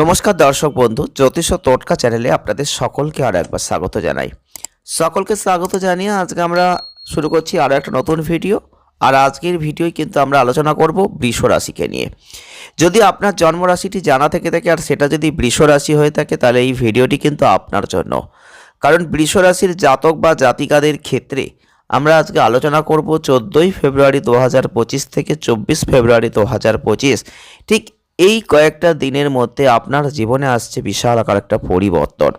নমস্কার দর্শক বন্ধু, জ্যোতিষ টোটকা চ্যানেলে আপনাদের সকলকে আর একবার স্বাগত জানাই। সকলকে স্বাগত জানিয়ে আজকে আমরা শুরু করছি আরও একটা নতুন ভিডিও। আর আজকের ভিডিওয় কিন্তু আমরা আলোচনা করব বৃষ রাশিকে নিয়ে। যদি আপনার জন্মরাশিটি জানা থেকে থাকে আর সেটা যদি বৃষ রাশি হয়ে থাকে, তাহলে এই ভিডিওটি কিন্তু আপনার জন্য। কারণ বৃষ রাশির জাতক বা জাতিকাদের ক্ষেত্রে আমরা আজকে আলোচনা করব চোদ্দোই ফেব্রুয়ারি দু হাজার পঁচিশ থেকে চব্বিশ ফেব্রুয়ারি দু হাজার পঁচিশ। ঠিক এই কয়েকটা দিনের মধ্যে আপনার জীবনে আসছে বিশাল আকার একটা পরিবর্তন।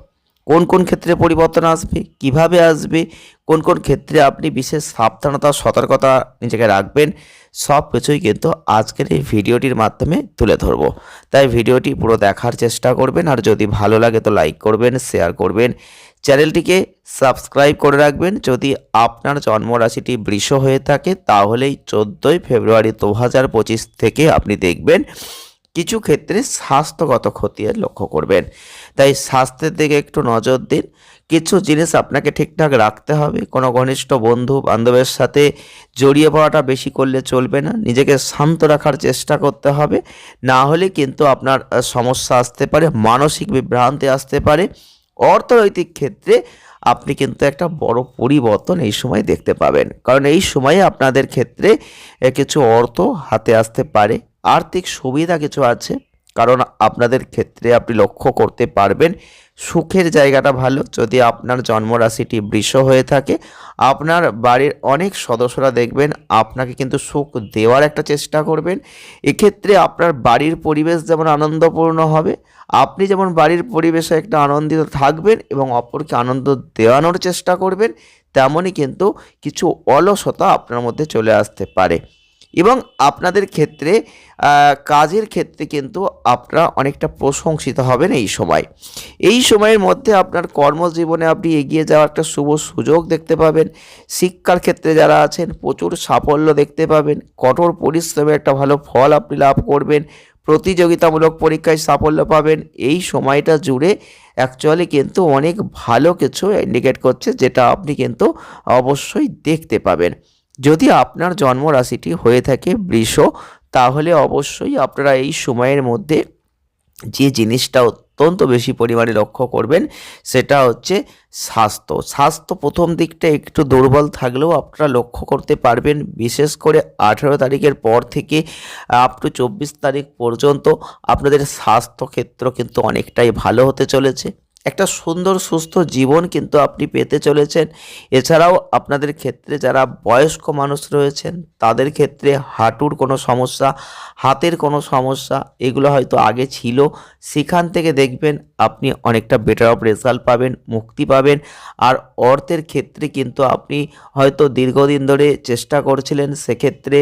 কোন কোন ক্ষেত্রে পরিবর্তন আসবে? কীভাবে আসবে? কোন কোন ক্ষেত্রে আপনি বিশেষ সাবধানতা, সতর্কতা নিজেকে রাখবেন? সব কিছুই কিন্তু আজকের এই ভিডিওটির মাধ্যমে তুলে ধরবো। তাই ভিডিওটি পুরো দেখার চেষ্টা করবেন আর যদি ভালো লাগে তো লাইক করবেন, শেয়ার করবেন। চ্যানেলটিকে সাবস্ক্রাইব করে রাখবেন। যদি আপনার জন্মরাশিটি বৃষ হয়ে থাকে, তাহলেই চোদ্দোই ফেব্রুয়ারি দু হাজার পঁচিশ থেকে আপনি দেখবেন কিছু ক্ষেত্রে স্বাস্থ্যগত ক্ষতির লক্ষ্য করবেন। তাই স্বাস্থ্যের দিকে একটু নজর দিন। কিছু জিনিস আপনাকে ঠিকঠাক রাখতে হবে। কোনো ঘনিষ্ঠ বন্ধু বান্ধবের সাথে জড়িয়ে পড়াটা বেশি করলে চলবে না। নিজেকে শান্ত রাখার চেষ্টা করতে হবে। না হলে কিন্তু আপনার সমস্যা আসতে পারে, মানসিক বিভ্রান্তি আসতে পারে। অর্থনৈতিক ক্ষেত্রে আপনি কিন্তু একটা বড় পরিবর্তন এই সময় দেখতে পাবেন। কারণ এই সময়ে আপনাদের ক্ষেত্রে কিছু অর্থ হাতে আসতে পারে। আর্থিক সুবিধা কিছু আছে? কারণ আপনাদের ক্ষেত্রে আপনি লক্ষ্য করতে পারবেন, সুখের জায়গাটা ভালো। যদি আপনার জন্মরাশিটি বৃষ হয়ে থাকে, আপনার বাড়ির অনেক সদস্যরা দেখবেন আপনাকে কিন্তু সুখ দেওয়ার একটা চেষ্টা করবেন। এক্ষেত্রে আপনার বাড়ির পরিবেশ যেমন আনন্দপূর্ণ হবে, আপনি যেমন বাড়ির পরিবেশে একটা আনন্দিত থাকবেন এবং অপরকে আনন্দ দেওয়ানোর চেষ্টা করবেন, তেমনই কিন্তু কিছু অলসতা আপনার মধ্যে চলে আসতে পারে। এবং আপনাদের ক্ষেত্রে কাজের ক্ষেত্রে কিন্তু আপনারা অনেকটা প্রশংসিত হবেন এই সময়। এই সময়ের মধ্যে আপনার কর্মজীবনে আপনি এগিয়ে যাওয়ার একটা শুভ সুযোগ দেখতে পাবেন। শিক্ষার ক্ষেত্রে যারা আছেন, প্রচুর সাফল্য দেখতে পাবেন। কঠোর পরিশ্রমে একটা ভালো ফল আপনি লাভ করবেন। প্রতিযোগিতামূলক পরীক্ষায় সাফল্য পাবেন। এই সময়টা জুড়ে অ্যাকচুয়ালি কিন্তু অনেক ভালো কিছু ইন্ডিকেট করছে, যেটা আপনি কিন্তু অবশ্যই দেখতে পাবেন। যদি আপনার জন্ম রাশিটি হয়ে থাকে বৃষ, তাহলে অবশ্যই আপনারা এই সময়ের মধ্যে যে জিনিসটা অত্যন্ত বেশি পরিমাণে লক্ষ্য করবেন, সেটা হচ্ছে স্বাস্থ্য। স্বাস্থ্য প্রথম দিকটা একটু দুর্বল থাকলেও আপনারা লক্ষ্য করতে পারবেন, বিশেষ করে আঠেরো তারিখের পর থেকে আপ টু চব্বিশ তারিখ পর্যন্ত আপনাদের স্বাস্থ্য ক্ষেত্র কিন্তু অনেকটাই ভালো হতে চলেছে। একটা সুন্দর, সুস্থ জীবন কিন্তু আপনি পেতে চলেছেন। এছাড়াও আপনাদের ক্ষেত্রে যারা বয়স্ক মানুষ রয়েছেন, তাদের ক্ষেত্রে হাঁটুর কোনো সমস্যা, হাতের কোনো সমস্যা, এগুলো হয়তো আগে ছিল। সেখান থেকে দেখবেন আপনি অনেকটা বেটার অফ রেজাল্ট পাবেন, মুক্তি পাবেন। আর অর্থের ক্ষেত্রে কিন্তু আপনি হয়তো দীর্ঘদিন ধরে চেষ্টা করছিলেন, সেক্ষেত্রে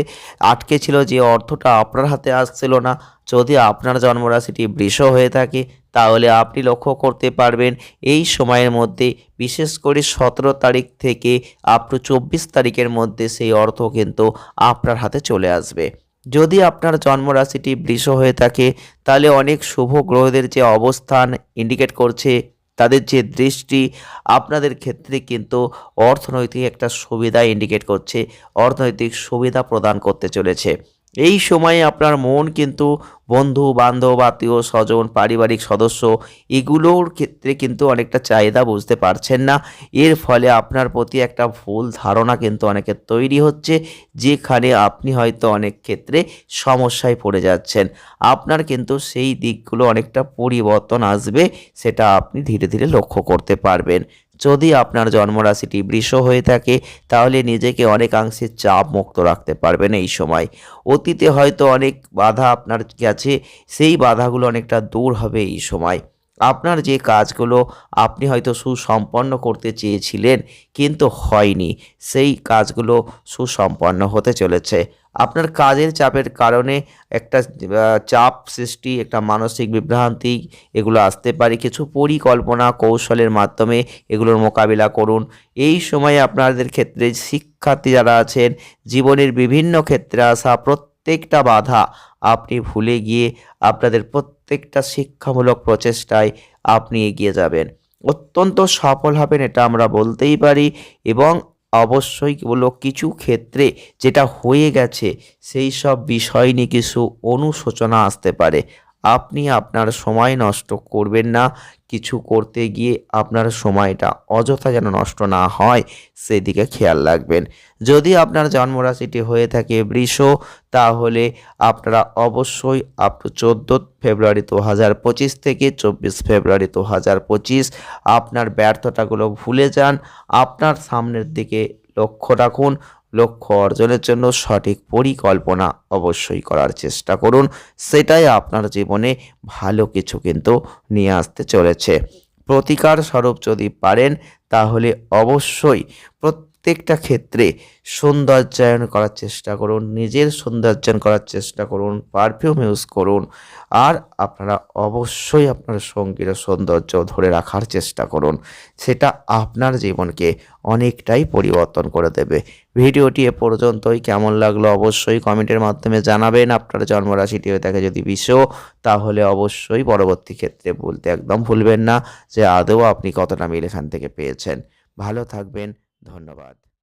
আটকে ছিল যে অর্থটা আপনার হাতে আসছিল না। যদি আপনার জন্মরাশিটি বৃষ হয়ে থাকে তাহলে আপনি লক্ষ্য করতে পারবেন এই সময়ের মধ্যে, বিশেষ করে সতেরো তারিখ থেকে আপ টু চব্বিশ তারিখের মধ্যে সেই অর্থ কিন্তু আপনার হাতে চলে আসবে। যদি আপনার জন্মরাশিটি বৃষ হয়ে থাকে, তাহলে অনেক শুভ গ্রহদের যে অবস্থান ইন্ডিকেট করছে, তাদের যে দৃষ্টি, আপনাদের ক্ষেত্রে কিন্তু অর্থনৈতিক একটা সুবিধা ইন্ডিকেট করছে, অর্থনৈতিক সুবিধা প্রদান করতে চলেছে। এই সময়ে আপনার মন কিন্তু বন্ধু, বান্ধব, আত্মীয়, স্বজন, পারিবারিক সদস্য, এগুলোর ক্ষেত্রে কিন্তু অনেকটা চাহিদা বুঝতে পারছেন না। এর ফলে আপনার প্রতি একটা ভুল ধারণা কিন্তু অনেকের তৈরি হচ্ছে, যেখানে আপনি হয়তো অনেক ক্ষেত্রে সমস্যায় পড়ে যাচ্ছেন। আপনার কিন্তু সেই দিকগুলো অনেকটা পরিবর্তন আসবে, সেটা আপনি ধীরে ধীরে লক্ষ্য করতে পারবেন। যদি আপনার জন্মরাশিটি বৃষ হয়ে থাকে, তাহলে নিজেকে অনেকাংশে চাপ মুক্ত রাখতে পারবেন এই সময়। অতীতে হয়তো অনেক বাধা আপনার কাছে সেই বাধাগুলো অনেকটা দূর হবে এই সময়। আপনার যে কাজগুলো আপনি হয়তো সুসম্পন্ন করতে চেয়েছিলেন, কিন্তু হয়নি। সেই কাজগুলো সুসম্পন্ন হতে চলেছে। আপনার কাজের চাপের কারণে একটা চাপ সৃষ্টি, একটা মানসিক বিভ্রান্তি, এগুলো আসতে পারে। কিছু পরিকল্পনা, কৌশলের মাধ্যমে এগুলোর মোকাবিলা করুন। এই সময়ে আপনাদের ক্ষেত্রে শিক্ষার্থী যারা আছেন, জীবনের বিভিন্ন ক্ষেত্রে আসা প্রত্যেকটা বাধা আপনি ভুলে গিয়ে আপনাদের প্রত্যেকটা শিক্ষামূলক প্রচেষ্টায় আপনি এগিয়ে যাবেন। অত্যন্ত সফল হবেন, এটা আমরা বলতেই পারি। এবং অবশ্যই বলো কিছু ক্ষেত্রে যেটা হয়ে গেছে, সেই সব বিষয় নিয়ে কিছু অনুশোচনা আসতে পারে। আপনি আপনার সময় নষ্ট করবেন না। কিছু করতে গিয়ে আপনার সময়টা অযথা যেন নষ্ট না হয়, সেদিকে খেয়াল রাখবেন। যদি আপনার জন্মরাশিটি হয়ে থাকে বৃষ, তাহলে আপনারা অবশ্যই আপ চোদ্দ ফেব্রুয়ারি দু হাজার পঁচিশ থেকে চব্বিশ ফেব্রুয়ারি দু হাজার পঁচিশ আপনার ব্যর্থতাগুলো ভুলে যান। আপনার সামনের দিকে লক্ষ্য রাখুন। লক্ষ্য অর্জনের জন্য সঠিক পরিকল্পনা অবশ্যই করার চেষ্টা করুন। সেটাই আপনার জীবনে ভালো কিছু কিন্তু নিয়ে আসতে চলেছে। প্রতিকার স্বরূপ যদি পারেন, তাহলে অবশ্যই প্রত্যেকটা ক্ষেত্রে সৌন্দর্যায়ন করার চেষ্টা করুন, নিজের সৌন্দর্যায়ন করার চেষ্টা করুন পারফিউম ইউজ করুন, আর আপনারা অবশ্যই আপনার সঙ্গীর সৌন্দর্য ধরে রাখার চেষ্টা করুন। সেটা আপনার জীবনকে অনেকটাই পরিবর্তন করে দেবে। ভিডিওটি এ পর্যন্তই। কেমন লাগল অবশ্যই কমেন্টের মাধ্যমে জানাবেন। আপনার জন্মরাশিটি হয়ে থাকে যদি বিষ তাহলে অবশ্যই পরবর্তী ক্ষেত্রে বলতে একদম ভুলবেন না যে আদৌ আপনি কতটা মিল এখান থেকে পেয়েছেন। ভালো থাকবেন। ধন্যবাদ